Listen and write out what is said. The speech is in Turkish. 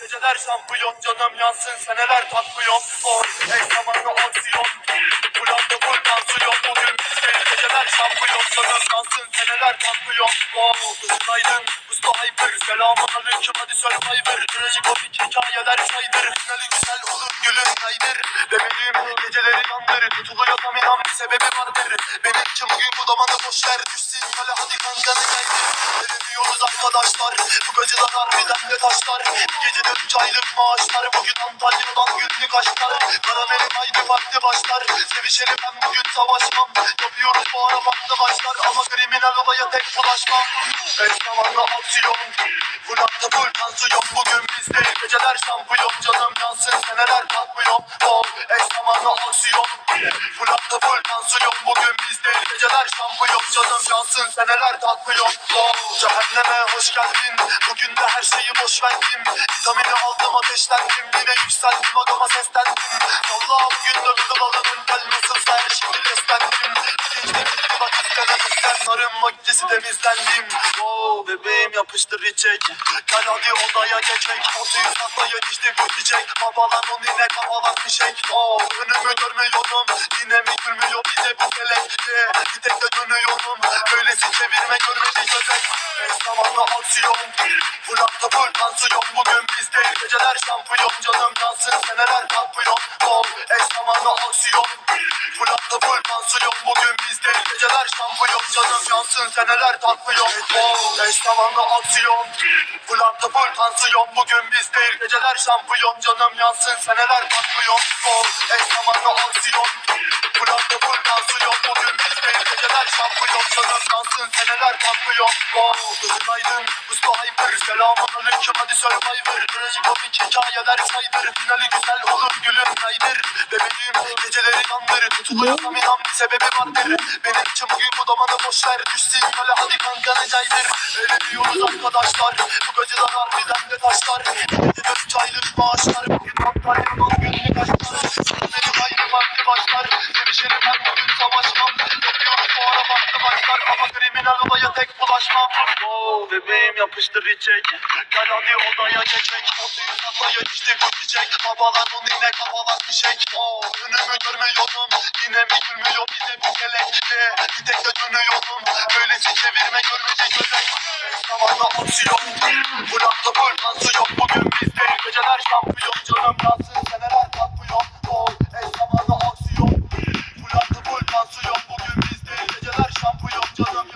Geceler şampiyon. Canım yansın seneler takmıyor Oh eş zamanlı aksiyon. Kulağımda full tansiyon Bugün bizdeyiz geceler şampiyon. Canım yansın seneler takmıyor Oh Hızınaydın usta hyper. Selamun aleyküm hadi survivor. Trajikomik hikayeler saydır. Finali güzel olur gülüm kaydır Bebeğim geceleri yandır. Tutuluyor inan bir sebebi vardır Benim için bugün bu damanı boş ver Düşsün. Kale hadi kankanı kaydır Veremiyoruz arkadaşlar. Bu geceler harbiden de taşlar. Gecede üç aylık maaşlar Bugün Antalya'dan günlük aşklar. Karamelim haydi farklı başlar. Sevişelim ben bugün savaşmam. Yapıyoruz bu ara farklı başlar Ama kriminal olaya tek bulaşmam. Eş zamanlı aksiyon. Full hatta full tansiyon. Bugün bizde geceler şampiyon. Canım yansın seneler kalkmıyor Oh eş zamanlı aksiyon. Hatta full tansiyon Bugün bizde geceler şampiyon Canım yansın seneler takmıyor Oh cehenneme hoş geldin. Bugün de her şeyi boş verdim Vitamini aldım ateşlendim. Yine yükseldim agama seslendim. Vallahi bugün dövdüm alının Gel nasılsa her şimdi beslendim. Bilinçli bitti bak izlenemezsen Arınma gecesi temizlendim. Oh bebeğim yapıştır içecek. Gel hadi odaya geçek. Otuyuz atla yetişti bu çiçek Babalan on yine kafalan fişek. Oh önümü görmüyorum. Yine mi gülmüyor bize bu felek? Yeah, Bir tek de dönüyorum. Böylesi çevirme görmedi göbek Eş zamanlı aksiyon. Full hafta full Bugün bizde geceler şampiyon. Canım yansın seneler kalkmıyor Oh eş zamanlı aksiyon. Hafta full tansiyon Bugün bizde geceler şampiyon. Canım yansın seneler takmıyor Oh eş zamanlı aksiyon. Hafta full tansiyon Bugün bizde geceler şampiyon. Canım yansın seneler takmıyor Oh eş zamanlı aksiyon. Hafta full tansiyon Bugün bizde geceler şampiyon Canım yansın seneler takmıyor Oh hızınaydın usta hyper Selamun aleyküm hadi survivor. Trajikomik hikayeler saydır Finali güzel olur gülüm kaydır Bebeğim geceleri yandır. Tutuluyorsam inan bir sebebi vardır. Benim için bugün bu damanı boş ver Düşsün kale. Hadi kankanı caydır Öyle diyoruz arkadaşlar. Bu geceler harbiden de taşlar. Gecede üç aylık maaşlar Bugün Antalya'dan günlük başlar Ama kriminal olaya tek bulaşmam. Oh bebeğim yapıştır içecek Gel hadi odaya geçek Otuyuz sakla yetişti bu çiçek Babalar on yine kafalar fişek. Oh önümü görmüyorum. Yine mi gülmüyor bize bu kelek? Yeah, Bir tek de dönüyorum Böylesi çevirme görmedi göbek Eş zamanlı aksiyon Full hafta Thank you.